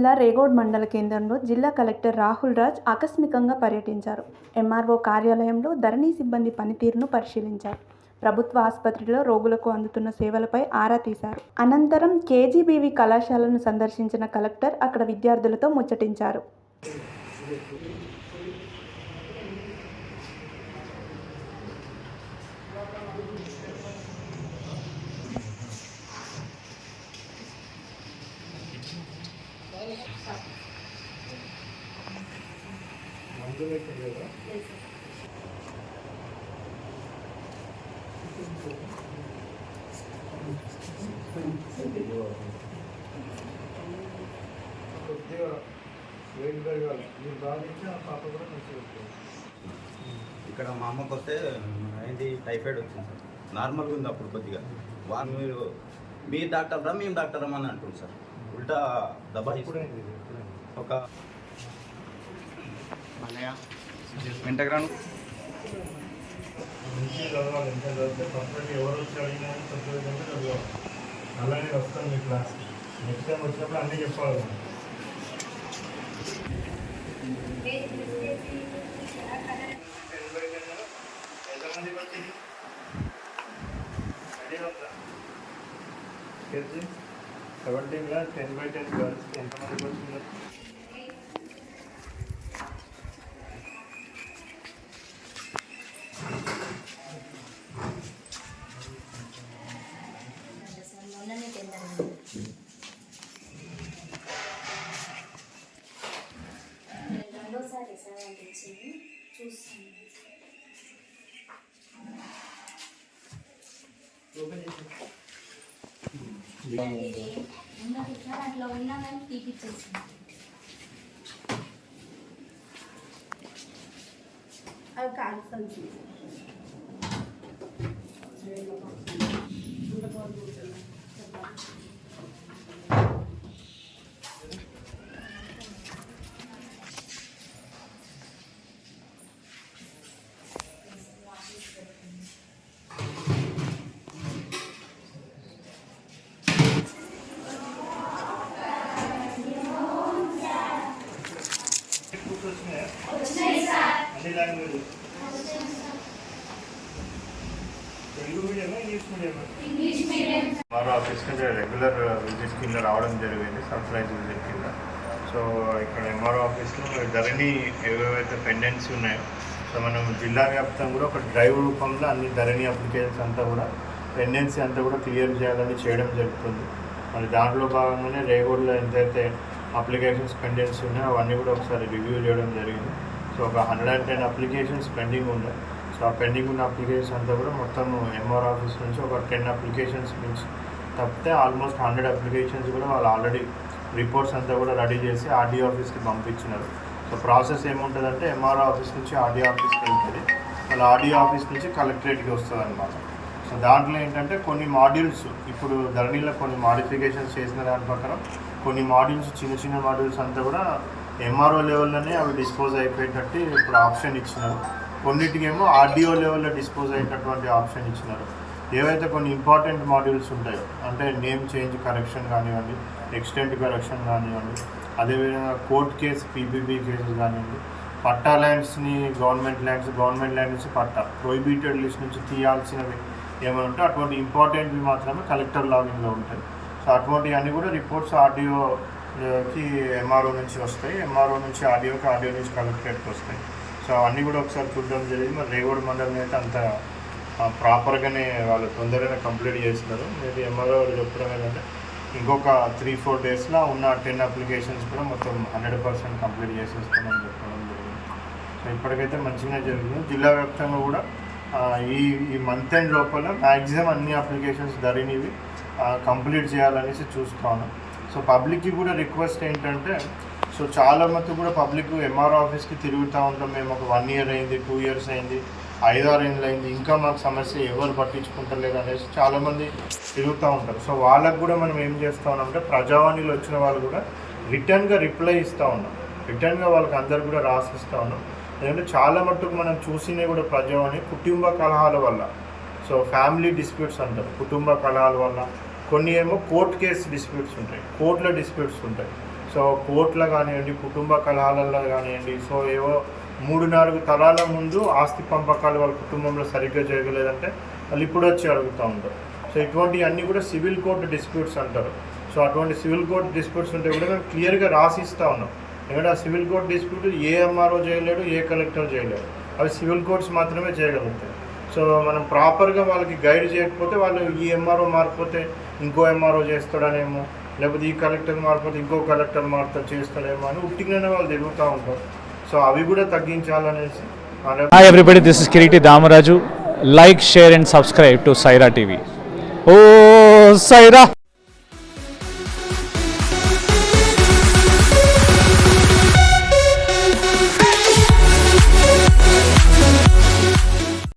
జిల్లా రేగోడ్ మండల కేంద్రంలో జిల్లా కలెక్టర్ రాహుల్ రాజ్ ఆకస్మికంగా పర్యటించారు. ఎంఆర్ఓ కార్యాలయంలో ధరణి సిబ్బంది పనితీరును పరిశీలించారు. ప్రభుత్వ ఆసుపత్రిలో రోగులకు అందుతున్న సేవలపై ఆరా తీశారు. అనంతరం కేజీబీవీ కళాశాలను సందర్శించిన కలెక్టర్ అక్కడ విద్యార్థులతో ముచ్చటించారు. కొద్దిగా వెయిట్ పెరగాలి మీరు బాధించి ఆ పాప కూడా మంచిగా వస్తుంది ఇక్కడ మా అమ్మకు వస్తే ఏంటి టైఫాయిడ్ వచ్చింది సార్ నార్మల్గా ఉంది అప్పుడు కొద్దిగా వాళ్ళు మీరు మీ రా మేము డాక్టరా అని అంటుంది సార్ ఉల్టా దబా ఎప్పుడైంది ఇది? ఎప్పుడైంది? ఒక వెంటగ్రాను మంచి చదవాలి. ఎంత చదివితే పర్ఫెక్ట్ ఎవరు వచ్చి అడిగినా తక్కువ విధంగా చదవాలి. అలాగే వస్తాను మీ క్లాస్ నెక్స్ట్ టైం వచ్చినప్పుడు అన్నీ చెప్పాలి. మనం. టెన్ టెన్ వచ్చింది సెవెంటీన్లో టెన్ బై టెన్ గర్ల్స్ ఎంతమందికి వచ్చిందో సార్ అది ఇచ్చింది చూస్తాను ఇది ఉన్నది సార్ అట్లా ఉన్నా కానీ తీపిచ్చేసింది అది క్యాన్సల్ బుక్స్ వచ్చినాయా? అన్ని లాంగ్వేజ్ తెలుగు మీడియమా ఇంగ్లీష్ మీడియమా? మరో ఆఫీస్ కింద రెగ్యులర్ విజిట్ కింద రావడం జరిగింది సర్ప్రైజ్ విజిట్ కింద. సో ఇక్కడ ఎంఆర్ఓ ఆఫీస్లో ధరణి ఏవేవైతే పెండెన్సీ ఉన్నాయో సో మనం జిల్లా వ్యాప్తంగా కూడా ఒక డ్రైవ్ రూపంలో అన్ని ధరణి అప్లికేషన్స్ అంతా కూడా పెండెన్సీ అంతా కూడా క్లియర్ చేయాలని చేయడం జరుగుతుంది. మరి దాంట్లో భాగంగానే రేగోడ్లో ఎంతైతే అప్లికేషన్స్ పెండెన్సీ ఉన్నాయి. అవన్నీ కూడా ఒకసారి రివ్యూ చేయడం జరిగింది. సో ఒక hundred and ten applications pending ఉన్నాయి సో ఆ పెండింగ్ ఉన్న అప్లికేషన్స్ అంతా కూడా మొత్తం ఎంఆర్ ఆఫీస్ నుంచి ఒక టెన్ అప్లికేషన్స్ నుంచి తప్పితే ఆల్మోస్ట్ హండ్రెడ్ అప్లికేషన్స్ కూడా వాళ్ళు ఆల్రెడీ రిపోర్ట్స్ అంతా కూడా రెడీ చేసి ఆర్డీఓ ఆఫీస్కి పంపించినారు. సో ప్రాసెస్ ఏముంటుందంటే ఎంఆర్ఓ ఆఫీస్ నుంచి ఆర్డీఓ ఆఫీస్కి వెళ్తుంది. వాళ్ళ ఆర్డీఓ ఆఫీస్ నుంచి కలెక్టరేట్కి వస్తుంది అనమాట సో దాంట్లో ఏంటంటే కొన్ని మాడ్యూల్స్ ఇప్పుడు ధరణిలో కొన్ని మాడిఫికేషన్స్ చేసిన దాని ప్రకారం కొన్ని మాడ్యూల్స్ చిన్న చిన్న మాడ్యూల్స్ అంతా కూడా ఎంఆర్ఓ లెవెల్లోనే అవి డిస్పోజ్ అయిపోయేటట్టు ఇప్పుడు ఆప్షన్ ఇచ్చినారు. కొన్నిటికేమో ఆర్డీఓ లెవెల్లో డిస్పోజ్ అయ్యేటటువంటి ఆప్షన్ ఇచ్చినారు. ఏవైతే కొన్ని ఇంపార్టెంట్ మాడ్యూల్స్ ఉంటాయో అంటే నేమ్ చేంజ్ కరెక్షన్ కానివ్వండి ఎక్స్టెంట్ కరెక్షన్ కానివ్వండి అదేవిధంగా కోర్ట్ కేసు పీపీబీ కేసులు కానివ్వండి పట్టా ల్యాండ్స్ని గవర్నమెంట్ ల్యాండ్స్ గవర్నమెంట్ ల్యాండ్ నుంచి పట్టా ప్రొహిబిటెడ్ లిస్ట్ నుంచి తీయాల్సినవి ఏమైనా ఉంటే అటువంటి ఇంపార్టెంట్వి మాత్రమే కలెక్టర్ లాగిన్లో ఉంటాయి. సో అటువంటివన్నీ కూడా రిపోర్ట్స్ ఆర్డీఓకి ఎంఆర్ఓ నుంచి వస్తాయి. ఎంఆర్ఓ నుంచి ఆర్డీఓకి ఆర్డీఓ నుంచి కలెక్టరేట్కి వస్తాయి. సో అవన్నీ కూడా ఒకసారి చూడడం జరిగింది. మరి రేగోడ్ మండలం అయితే అంత ప్రాపర్గానే వాళ్ళు తొందరగానే కంప్లీట్ చేస్తున్నారు. మేబీ ఎంఆర్ఓ చెప్పడం ఏంటంటే ఇంకొక త్రీ ఫోర్ డేస్లో ఉన్న టెన్ అప్లికేషన్స్ కూడా మొత్తం హండ్రెడ్ పర్సెంట్ కంప్లీట్ చేసేస్తామని చెప్పడం జరిగింది. సో ఇప్పటికైతే మంచిగానే జరిగింది. జిల్లా వ్యాప్తంగా కూడా ఈ ఈ మంత్ ఎండ్ లోపల మ్యాక్సిమం అన్ని అప్లికేషన్స్ ధరనివి కంప్లీట్ చేయాలనేసి చూస్తాను. సో పబ్లిక్కి కూడా రిక్వెస్ట్ ఏంటంటే సో చాలా మంది కూడా పబ్లిక్ ఎంఆర్ ఆఫీస్కి తిరుగుతూ ఉంటాం. మేము ఒక వన్ ఇయర్ అయింది టూ ఇయర్స్ అయింది ఐదారు ఏళ్ళు అయింది. ఇంకా మాకు సమస్య ఎవరు పట్టించుకుంటలేదు అనేసి చాలామంది తిరుగుతూ ఉంటారు. సో వాళ్ళకు కూడా మనం ఏం చేస్తూ ఉన్నామంటే ప్రజావాణిలో వచ్చిన వాళ్ళు కూడా రిటర్న్గా రిప్లై ఇస్తూ ఉన్నాం. రిటర్న్గా వాళ్ళకి అందరు కూడా రాసిస్తూ ఉన్నాం. ఎందుకంటే చాలా మట్టుకు మనం చూసినవి కూడా ప్రజావాణి కుటుంబ కలహాల వల్ల. సో ఫ్యామిలీ డిస్ప్యూట్స్ అంటారు. కుటుంబ కలహాల వల్ల. కొన్ని ఏమో కోర్ట్ కేసు డిస్ప్యూట్స్ ఉంటాయి. కోర్టుల డిస్ప్యూట్స్ ఉంటాయి. సో కోర్టుల కానివ్వండి కుటుంబ కలహాలలో కానివ్వండి సో ఏవో మూడు నాలుగు తరాల ముందు ఆస్తి పంపకాలు వాళ్ళ కుటుంబంలో సరిగ్గా జరగలేదంటే వాళ్ళు ఇప్పుడు వచ్చి అడుగుతూ ఉంటారు. సో ఇటువంటి అన్నీ కూడా సివిల్ కోర్టు డిస్ప్యూట్స్ అంటారు. సో అటువంటి సివిల్ కోర్టు డిస్ప్యూట్స్ ఉంటే కూడా మేము క్లియర్గా రాసిస్తూ ఉన్నాం. ఎందుకంటే ఆ సివిల్ కోర్ట్ డిస్ప్యూట్ ఏ ఎంఆర్ఓ చేయలేడు ఏ కలెక్టర్ చేయలేడు. అవి సివిల్ కోర్ట్స్ మాత్రమే చేయగలుగుతాయి. సో మనం ప్రాపర్గా వాళ్ళకి గైడ్ చేయకపోతే వాళ్ళు ఈ ఎంఆర్ఓ మారిపోతే ఇంకో ఎంఆర్ఓ చేస్తాడనేమో లేకపోతే ఈ కలెక్టర్ మారిపోతే ఇంకో కలెక్టర్ మారుతా చేస్తాడేమో అని ఉట్టిగానే వాళ్ళు తిరుగుతూ ఉంటారు. సో అవి కూడా తగ్గించాలనేసి hi everybody this is Kiriti Damaraju like share and subscribe to Saira TV oh Sye Raa